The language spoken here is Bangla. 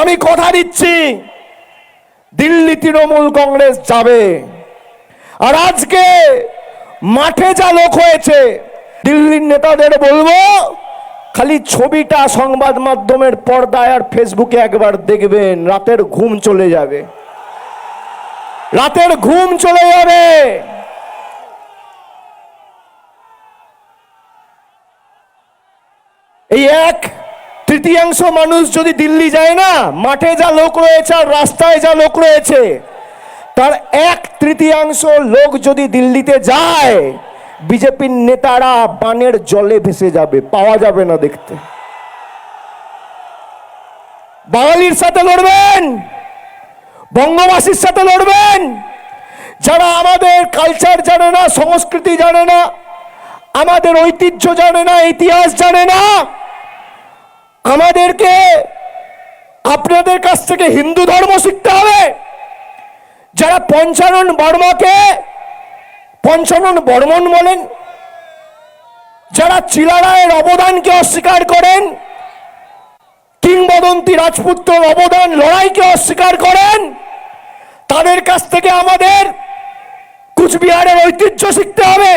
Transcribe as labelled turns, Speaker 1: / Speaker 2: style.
Speaker 1: আমি কথা দিচ্ছি। দিল্লি তৃণমূল কংগ্রেস যাবে। আর আজকে মাঠে যা লোক হয়েছে, দিল্লির নেতাদের বলব, খালি ছবিটা সংবাদ মাধ্যমের পর্দায় আর ফেসবুকে একবার দেখবেন, রাতের ঘুম চলে যাবে। রাতের ঘুম চলে যাবে। এই এক তৃতীয়াংশ মানুষ যদি দিল্লি যায় না, মাঠে যা লোক রয়েছে আর রাস্তায় যা লোক রয়েছে, তার এক তৃতীয়াংশ লোক যদি দিল্লিতে যায়, বিজেপির নেতারা বানের জলে ভেসে যাবে, পাওয়া যাবে না দেখতে। বাঙালির সাথে লড়বেন, বঙ্গবাসীর সাথে লড়বেন, যারা আমাদের কালচার জানে না, সংস্কৃতি জানে না, আমাদের ঐতিহ্য জানে না, ইতিহাস জানে না আমাদেরকে আপনাদের কাছ থেকে হিন্দু ধর্ম শিখতে হবে। যারা পঞ্চানন বর্মাকে, পঞ্চানন বর্মন বলেন, যারা চিলারায়ের অবদানকে অস্বীকার করেন, কিংবদন্তি রাজপুত্র অবদান লড়াইকে অস্বীকার করেন, তাদের কাছ থেকে আমাদের কুচবিহারের ঐতিহ্য শিখতে হবে।